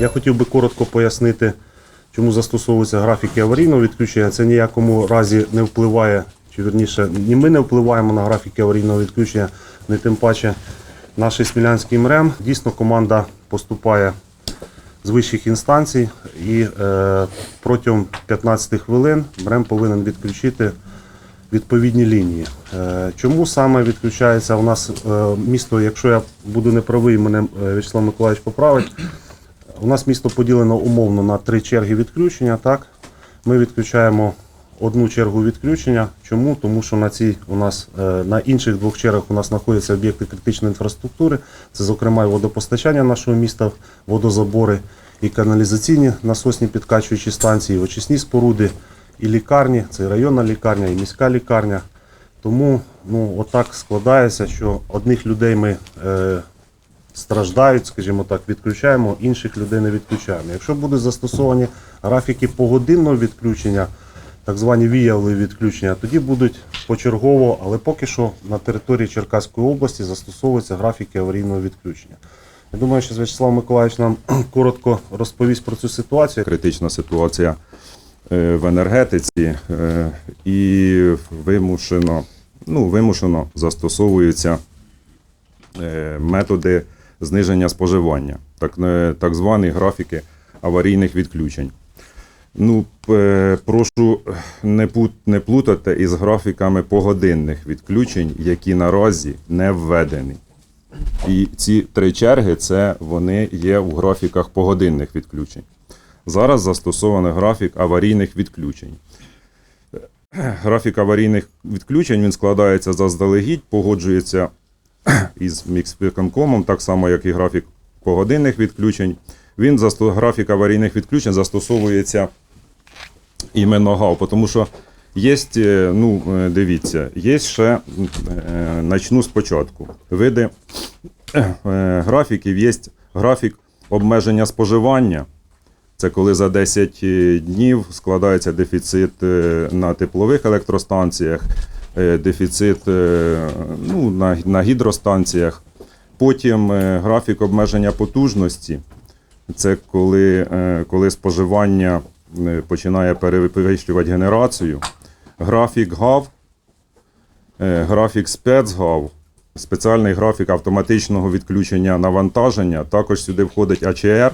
Я хотів би коротко пояснити, чому застосовуються графіки аварійного відключення. Це ніякому разі не впливає, чи вірніше, ні ми не впливаємо на графіки аварійного відключення, не тим паче наш Смілянський МРЕМ. Дійсно, команда поступає з вищих інстанцій і е, протягом 15 хвилин МРЕМ повинен відключити відповідні лінії. Е, Чому саме відключається у нас е, місто, якщо я буду неправий, мене е, Вячеслав Миколаївич поправить. У нас місто поділено умовно на три черги відключення. Так? Ми відключаємо одну чергу відключення. Чому? Тому що на цій у нас е, на інших двох чергах у нас знаходяться об'єкти критичної інфраструктури. Це, зокрема, і водопостачання нашого міста, водозабори і каналізаційні насосні підкачуючі станції, і очисні споруди, і лікарні, це і районна лікарня, і міська лікарня. Тому ну, отак складається, що одних людей ми е, страждають, скажімо так, відключаємо, інших людей не відключаємо. Якщо будуть застосовані графіки погодинного відключення, так звані віялові відключення, тоді будуть почергово, але поки що на території Черкаської області застосовуються графіки аварійного відключення. Я думаю, що Вячеслав Миколаївич нам коротко розповість про цю ситуацію. критична ситуація е, в енергетиці е, і вимушено, ну, вимушено застосовуються е, методи зниження споживання, так, е, так звані графіки аварійних відключень. Ну, прошу не, не плутати із графіками погодинних відключень, які наразі не введені. І ці три черги це вони є у графіках погодинних відключень. Зараз застосований графік аварійних відключень. Графік аварійних відключень він складається заздалегідь, погоджується із мікспіконкомом, так само, як і графік погодинних відключень. Він засто- графік аварійних відключень застосовується іменно ГАУ, тому що є, ну, е, дивіться, є ще, е, начну спочатку. Види е, графіків є графік обмеження споживання. Це коли за 10 днів складається дефіцит е, на теплових електростанціях, е, дефіцит е, ну, на, на гідростанціях. Потім е, графік обмеження потужності. Це коли, е, коли споживання е, починає перевищувати генерацію. Графік ГАВ, е, графік спецгав, спеціальний графік автоматичного відключення навантаження. Також сюди входить АЧР.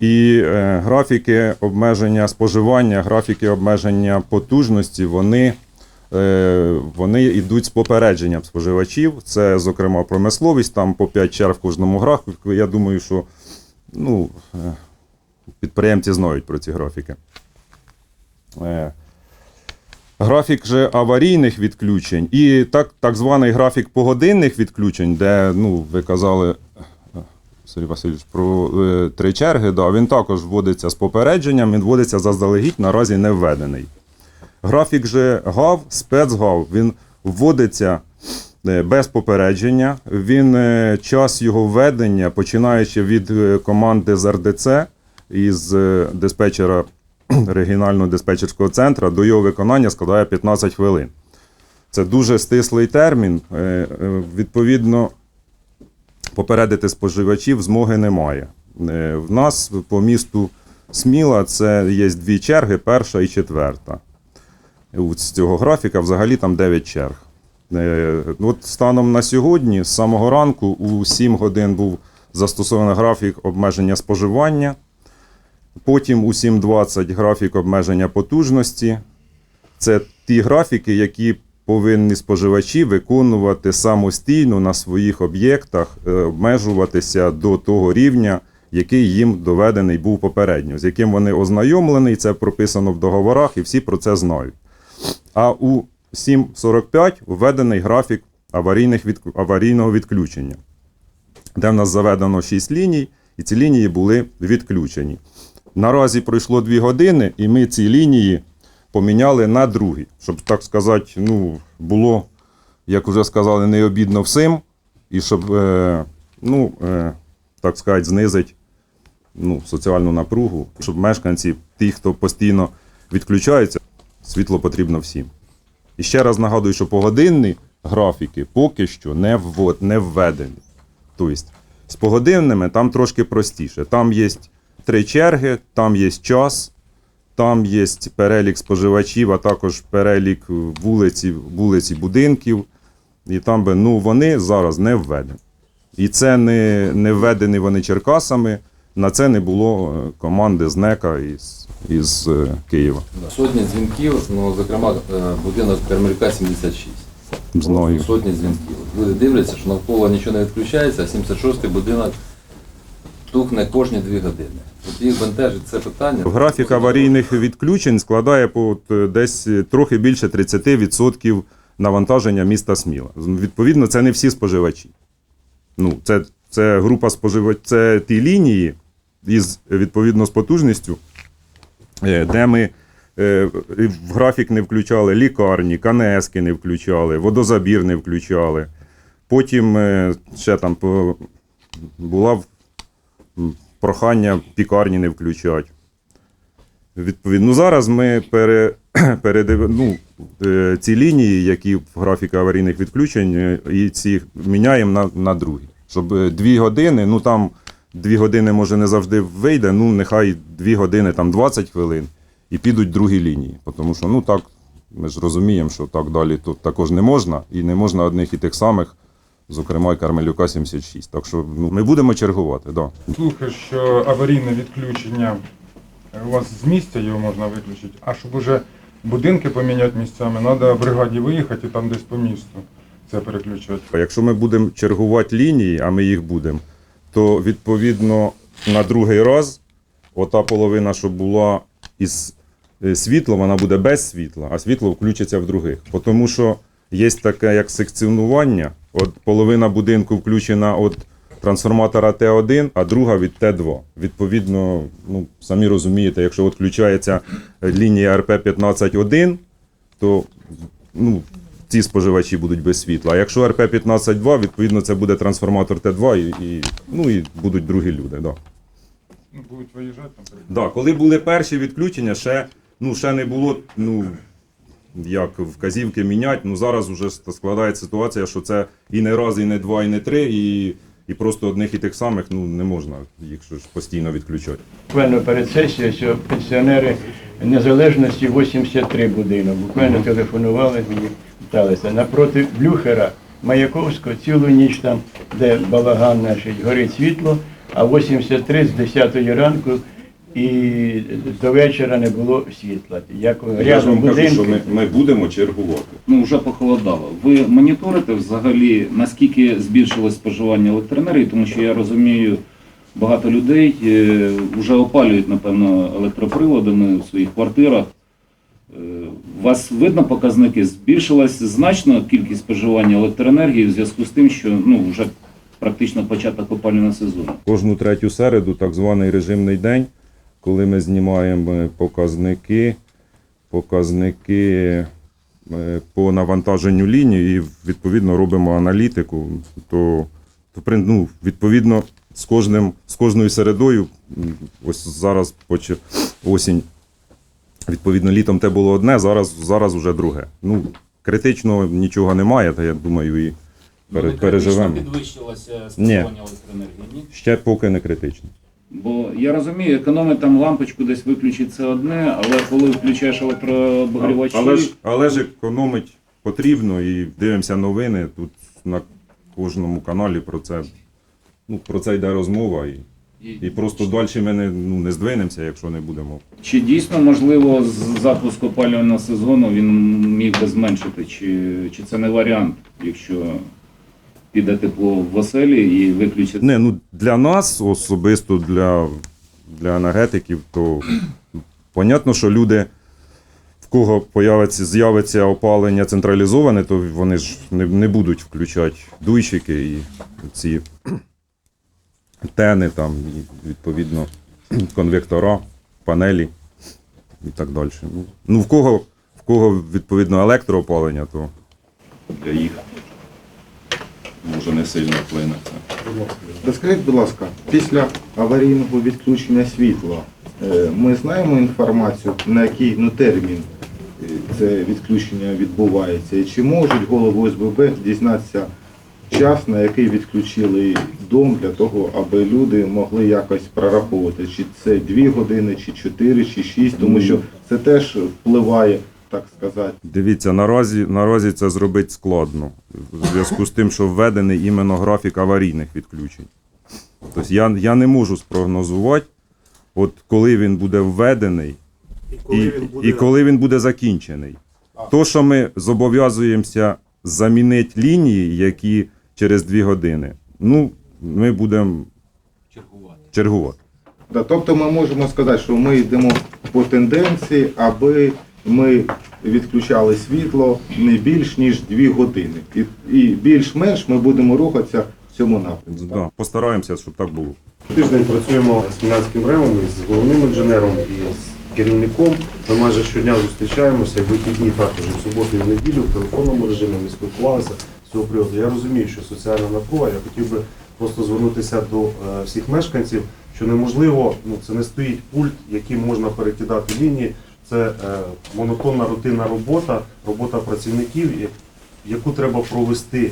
І е, графіки обмеження споживання, графіки обмеження потужності, вони, е, вони йдуть з попередженням споживачів. Це, зокрема, промисловість, там по 5 черг в кожному графіку. Я думаю, що ну, е, підприємці знають про ці графіки. Е, Графік же аварійних відключень і так, так званий графік погодинних відключень, де ну, ви казали, е, Сергій Васильович, про е, три черги, да, він також вводиться з попередженням, він вводиться заздалегідь, наразі не введений. Графік же ГАВ, спецгав, він вводиться е, без попередження. Він е, час його введення, починаючи від е, команди з РДЦ із диспетчера регіонального диспетчерського центру до його виконання складає 15 хвилин. Це дуже стислий термін. Відповідно, попередити споживачів змоги немає. В нас по місту Сміла це є дві черги, перша і четверта. З цього графіка взагалі там 9 черг. Е, От станом на сьогодні, з самого ранку, у 7 годин був застосований графік обмеження споживання. Потім у 7.20 графік обмеження потужності. Це ті графіки, які повинні споживачі виконувати самостійно на своїх об'єктах, е, обмежуватися до того рівня, який їм доведений був попередньо, з яким вони ознайомлені, це прописано в договорах, і всі про це знають. А у 7.45 введений графік аварійних від... аварійного відключення, де в нас заведено 6 ліній, і ці лінії були відключені. Наразі пройшло 2 години, і ми ці лінії поміняли на другі, щоб, так сказати, ну, було, як вже сказали, не обідно всім, і щоб, е, ну, е, так сказати, знизити ну, соціальну напругу, щоб мешканці, ті, хто постійно відключаються, світло потрібно всім. І ще раз нагадую, що погодинні графіки поки що не, ввод, не введені. Тобто З погодинними там трошки простіше. Там є три черги, там є час, там є перелік споживачів, а також перелік вулиці, вулиці будинків. І там би, ну, вони зараз не введені. І це не, не введені вони Черкасами. На це не було е, команди з НЕКа із, із е, Києва. Сотні дзвінків, ну, зокрема, е, будинок Кармелька 76. Знаю. Сотні дзвінків. Люди дивляться, що навколо нічого не відключається, а 76-й будинок тухне кожні дві години. От їх бентежить це питання. Графік аварійних відключень складає по от, десь трохи більше 30% навантаження міста Сміла. Відповідно, це не всі споживачі. Ну, це, це група споживачів, це ті лінії із відповідно з потужністю, е, де ми е, в графік не включали лікарні, КНСки не включали, водозабір не включали. Потім е, ще там була прохання пікарні не включати. Відповідно, ну, зараз ми пере, передив, ну, ці лінії, які в графіку аварійних відключень, і ці міняємо на, на другі. Щоб дві години, ну там дві години може не завжди вийде, ну нехай дві години, там 20 хвилин, і підуть другі лінії. Тому що ну так, ми ж розуміємо, що так далі тут також не можна, і не можна одних і тих самих, зокрема і Кармелюка 76. Так що ну, ми будемо чергувати, да. Слухай, що аварійне відключення у вас з місця його можна виключити, а щоб уже будинки поміняти місцями, треба бригаді виїхати і там десь по місту це переключати. А Якщо ми будемо чергувати лінії, а ми їх будемо, то відповідно на другий раз ота половина, що була із е, світла, вона буде без світла, а світло включиться в других. Тому що є таке як секціонування. От половина будинку включена від трансформатора Т1, а друга від Т2. Відповідно, ну самі розумієте, якщо відключається лінія РП-15-1, то ну, ці споживачі будуть без світла. А якщо РП-15-2, відповідно, це буде трансформатор Т2 і, і, ну, і будуть другі люди. Да. Ну, будуть виїжджати там. Да, коли були перші відключення, ще, ну, ще не було ну, як вказівки міняти. Ну, зараз вже складається ситуація, що це і не раз, і не два, і не три, і, і просто одних і тих самих ну, не можна їх ж постійно відключати. Буквально перед сесією, що пенсіонери незалежності 83 будинок. Буквально телефонували мені, питалися. Напроти Блюхера, Маяковського, цілу ніч там, де балаган наш, горить світло, а 83 з 10 ранку і до вечора не було світла. Як рядом будинки. ми будемо чергувати. ну вже похолодало. Ви моніторите взагалі наскільки збільшилось споживання електроенергії, тому що я розумію, багато людей е, вже опалюють, напевно, електроприладами в своїх квартирах. Е, У вас видно показники? Збільшилась значно кількість споживання електроенергії в зв'язку з тим, що ну вже практично початок опалювального сезону. Кожну третю середу, так званий режимний день, коли ми знімаємо е, показники, показники е, по навантаженню лінії і відповідно робимо аналітику, то, то ну, відповідно з, кожним, з кожною середою, ось зараз осінь, відповідно, літом те було одне, зараз, зараз вже друге. Ну, критично нічого немає, та я думаю, і пере- переживемо. підвищилося споживання електроенергії, ні? Ще поки не критично. Бо я розумію, економити там лампочку десь виключити це одне, але коли включаєш електрообогрівачі, Але ж, але ж економить потрібно і дивимося новини. Тут на кожному каналі про це, ну, про це йде розмова. І, і просто далі ми не, ну, не здвинемося, якщо не будемо. чи дійсно можливо з запуску опалювального сезону він міг би зменшити, чи, чи це не варіант, якщо піде тепло в оселі і виключить Не, ну, для нас, особисто для, для енергетиків, то понятно, що люди, в кого появиться, з'явиться опалення централізоване, то вони ж не, не будуть включати дуйщики і ці тени, там, відповідно, конвектора, панелі і так далі. Ну, Ну, в кого, в кого відповідно електроопалення, то для їх може не сильно вплине це. Розкажіть, будь ласка, після аварійного відключення світла е, ми знаємо інформацію, на який ну, термін е, це відключення відбувається, і чи можуть голови ОСББ дізнатися час, на який відключили дом для того, аби люди могли якось прораховувати, чи це 2 години, чи 4, чи 6, тому що це теж впливає, так сказати. Дивіться, наразі, наразі це зробити складно. В зв'язку з тим, що введений іменно графік аварійних відключень. Тобто я, я не можу спрогнозувати, от коли він буде введений і, і коли він буде закінчений. То, що ми зобов'язуємося замінити лінії, які через 2 години, ну, ми будемо чергувати. Да, тобто ми можемо сказати, що ми йдемо по тенденції, аби ми відключали світло не більш ніж 2 години. І, і більш-менш ми будемо рухатися в цьому напрямку. Да, постараємося, щоб так було. Тиждень працюємо з фінансовим ремом, з головним інженером і з керівником. Ми майже щодня зустрічаємося, і вихідні також в суботу і в неділю в телефонному режимі ми спілкувалися з цього приводу. Я розумію, що соціальна напруга. Я хотів би просто звернутися до е, всіх мешканців, що неможливо, ну це не стоїть пульт, яким можна перекидати лінії. Це е, монотонна рутинна робота, робота працівників, яку треба провести.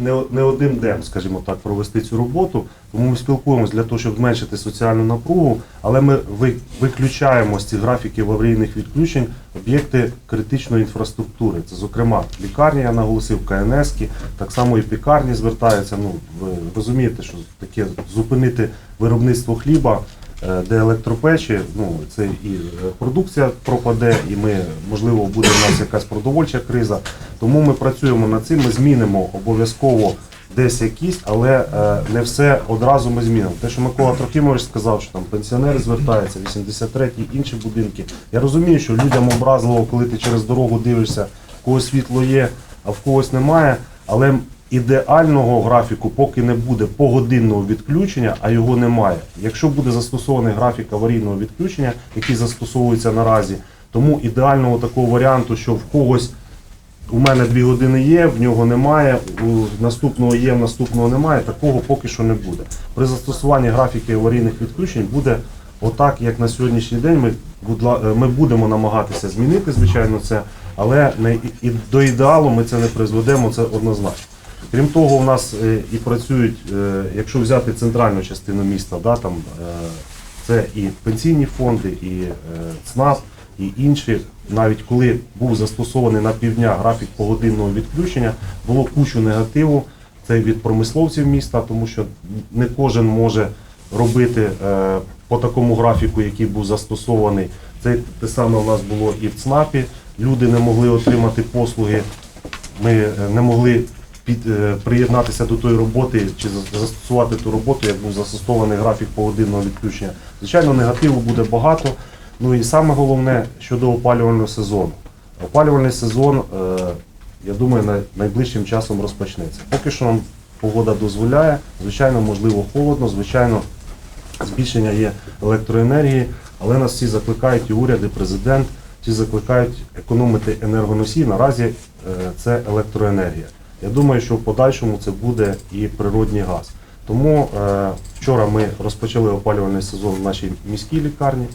Не, не один день, скажімо так, провести цю роботу. Тому ми спілкуємося для того, щоб зменшити соціальну напругу, але ми ви- виключаємо з цих графіків аварійних відключень об'єкти критичної інфраструктури. Це, зокрема, лікарні, я наголосив, КНС, так само і пікарні звертаються. Ну, ви розумієте, що таке зупинити виробництво хліба. Е, Де електропечі, ну це і е, продукція пропаде, і ми можливо буде в нас якась продовольча криза. Тому ми працюємо над цим. Ми змінимо обов'язково десь якісь, але е, не все одразу ми змінимо. Те, що Микола Трохимович сказав, що там пенсіонери звертаються, 83-ті, інші будинки. Я розумію, що людям образливо, коли ти через дорогу дивишся, в когось світло є, а в когось немає. Але ідеального графіку, поки не буде погодинного відключення, а його немає. Якщо буде застосований графік аварійного відключення, який застосовується наразі, тому ідеального такого варіанту, що в когось у мене дві години є, в нього немає, у наступного є, в наступного немає, такого поки що не буде. При застосуванні графіки аварійних відключень буде отак, як на сьогоднішній день. Ми, ми будемо намагатися змінити, звичайно, це, але не, і до ідеалу ми це не призведемо, це однозначно. Крім того, у нас е, і працюють, е, якщо взяти центральну частину міста, да, там, е, це і пенсійні фонди, і ЦНАП, і інші. Навіть коли був застосований на півдня графік погодинного відключення, було кучу негативу. Це від промисловців міста, тому що не кожен може робити по такому графіку, який був застосований. Це те саме у нас було і в ЦНАПі. Люди не могли отримати послуги ми не могли під, е, приєднатися до тої роботи чи застосувати ту роботу, як був застосований графік погодинного відключення. Звичайно, негативу буде багато. Ну і саме головне щодо опалювального сезону. Опалювальний сезон, е, я думаю, най- найближчим часом розпочнеться. Поки що нам погода дозволяє, звичайно, можливо, холодно, звичайно, збільшення є електроенергії, але нас всі закликають і уряд, і президент, всі закликають економити енергоносії. Наразі е, це електроенергія. Я думаю, що в подальшому це буде і природній газ. Тому е, вчора ми розпочали опалювальний сезон в нашій міській лікарні,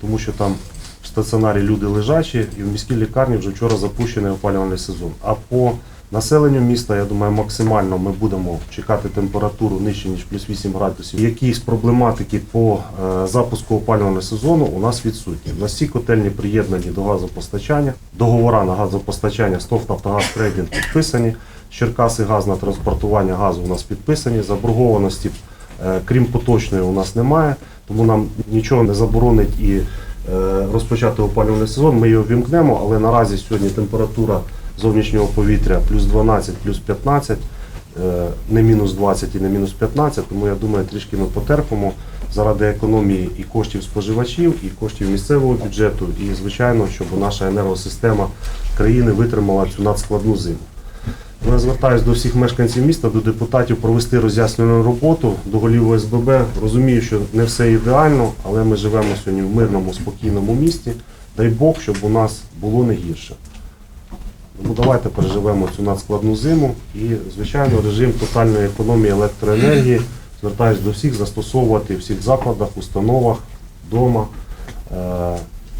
тому що там в стаціонарі люди лежачі, і в міській лікарні вже вчора запущений опалювальний сезон. А по населенню міста, я думаю, максимально ми будемо чекати температуру нижче, ніж плюс 8 градусів. Якісь проблематики по е, запуску опалювального сезону у нас відсутні. У нас всі котельні приєднані до газопостачання. Договора на газопостачання СТОВ «Нафтогаз Трейдинг» підписані. Черкаси газ на транспортування газу у нас підписані. Заборгованості, е, крім поточної, у нас немає, тому нам нічого не заборонить і е, розпочати опалювальний сезон. Ми його вімкнемо, але наразі сьогодні температура зовнішнього повітря плюс 12, плюс 15, е, не мінус 20 і не мінус 15, тому я думаю, трішки ми потерпимо заради економії і коштів споживачів, і коштів місцевого бюджету, і звичайно, щоб наша енергосистема країни витримала цю надскладну зиму. Я звертаюся до всіх мешканців міста, до депутатів провести роз'яснювальну роботу, до голів ОСББ. Розумію, що не все ідеально, але ми живемо сьогодні в мирному, спокійному місті. Дай Бог, щоб у нас було не гірше. Тому давайте переживемо цю надскладну зиму і, звичайно, режим тотальної економії електроенергії. Звертаюся до всіх застосовувати в всіх закладах, установах, вдома. Е,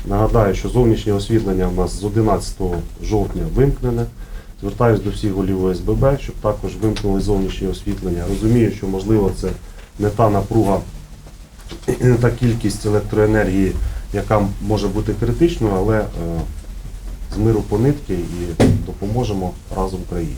Нагадаю, що зовнішнє освітлення у нас з 11 жовтня вимкнене. Звертаюсь до всіх голів ОСББ, щоб також вимкнули зовнішнє освітлення. Розумію, що можливо це не та напруга не та кількість електроенергії, яка може бути критичною, але е, миру по нитки і допоможемо разом Україні.